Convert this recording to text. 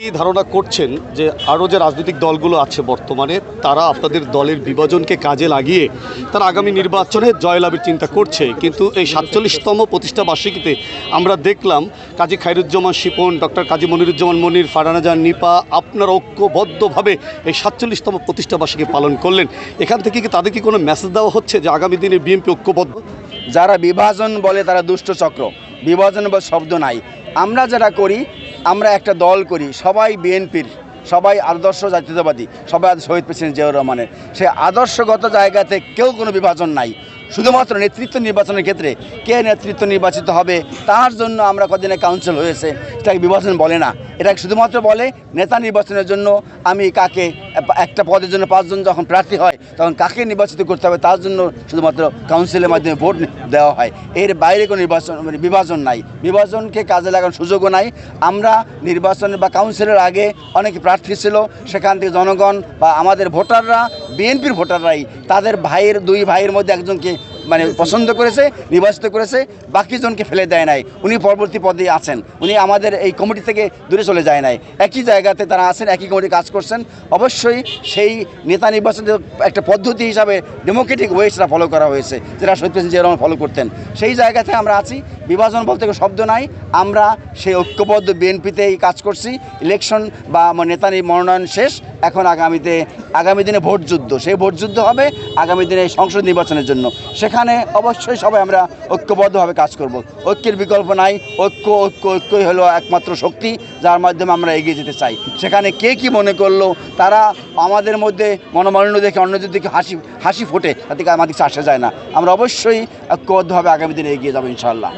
কি ধারণা করছেন যে আরও যে রাজনৈতিক দলগুলো আছে বর্তমানে, তারা আপনাদের দলের বিভাজনকে কাজে লাগিয়ে তারা আগামী নির্বাচনে জয়লাভের চিন্তা করছে? কিন্তু এই সাতচল্লিশতম প্রতিষ্ঠা বার্ষিকীতে আমরা দেখলাম কাজী খাইরুজ্জামান শিপন, ডক্টর কাজী মনিরুজ্জামান মনির ফারানাজান নিপা, আপনারা ঐক্যবদ্ধভাবে এই সাতচল্লিশতম প্রতিষ্ঠা বার্ষিকী পালন করলেন। এখান থেকে কি তাদের কি কোনো মেসেজ দেওয়া হচ্ছে যে আগামী দিনে বিএনপি ঐক্যবদ্ধ? যারা বিভাজন বলে তারা দুষ্ট চক্র। বিভাজন শব্দ নাই। আমরা যারা করি আমরা একটা দল করি, সবাই বিএনপির, সবাই আদর্শ জাতীয়তাবাদী, সবাই শহীদ প্রেসিডেন্ট জিয়াউর রহমানের। সে আদর্শগত জায়গাতে কেউ কোনো বিভাজন নাই। শুধুমাত্র নেতৃত্ব নির্বাচনের ক্ষেত্রে কে নেতৃত্ব নির্বাচিত হবে, তার জন্য আমরা কদিনে কাউন্সিল হয়েছে, সেটাকে বিভাজন বলে না। এটা শুধুমাত্র বলে, নেতা নির্বাচনের জন্য আমি কাকে, একটা পদের জন্য পাঁচজন যখন প্রার্থী হয় তখন কাকে নির্বাচিত করতে হবে তার জন্য শুধুমাত্র কাউন্সিলের মাধ্যমে ভোট দেওয়া হয়। এর বাইরে কোনো নির্বাচন মানে বিভাজন নাই। বিভাজনকে কাজে লাগানোর সুযোগও নাই। আমরা নির্বাচনের বা কাউন্সিলের আগে অনেক প্রার্থী ছিল। সেখান থেকে জনগণ বা আমাদের ভোটাররা, বিএনপির ভোটাররাই তাদের ভাইয়ের দুই ভাইয়ের মধ্যে একজনকে মানে পছন্দ করেছে, নির্বাচিত করেছে বাকি জনকে ফেলে দেয় নাই। উনি পরবর্তী পদে আছেন। উনি আমাদের এই কমিটি থেকে দূরে চলে যায় নাই। একই জায়গাতে তারা আছেন, একই কমিটি কাজ করছেন। অবশ্যই সেই নেতা নির্বাচনের একটা পদ্ধতি হিসাবে ডেমোক্রেটিক ওয়ে সেটা ফলো করা হয়েছে, যেটা সত্যি জিয়া ফলো করতেন। সেই জায়গাতে আমরা আছি। বিভাজন বলতে শব্দ নাই। আমরা সেই ঐক্যবদ্ধ বিএনপিতেই কাজ করছি। ইলেকশন বা নেতা মনোনয়ন শেষ। এখন আগামীতে, আগামী দিনে ভোট যুদ্ধ। সেই ভোট যুদ্ধ হবে আগামী দিনে সংসদ নির্বাচনের জন্য। সেখানে অবশ্যই সবাই আমরা ঐক্যবদ্ধভাবে কাজ করব। ঐক্যের বিকল্প নাই। ঐক্য ঐক্য, ঐক্যই হলো একমাত্র শক্তি, যার মাধ্যমে আমরা এগিয়ে যেতে চাই। সেখানে কে কি মনে করল? তারা আমাদের মধ্যে মনোমালিন্য দেখে অন্যদের দিকে হাসি হাসি ফোটে, তাতে আমাদের আসা যায় না? আমরা অবশ্যই ঐক্যবদ্ধভাবে আগামী দিনে এগিয়ে যাব ইনশাল্লাহ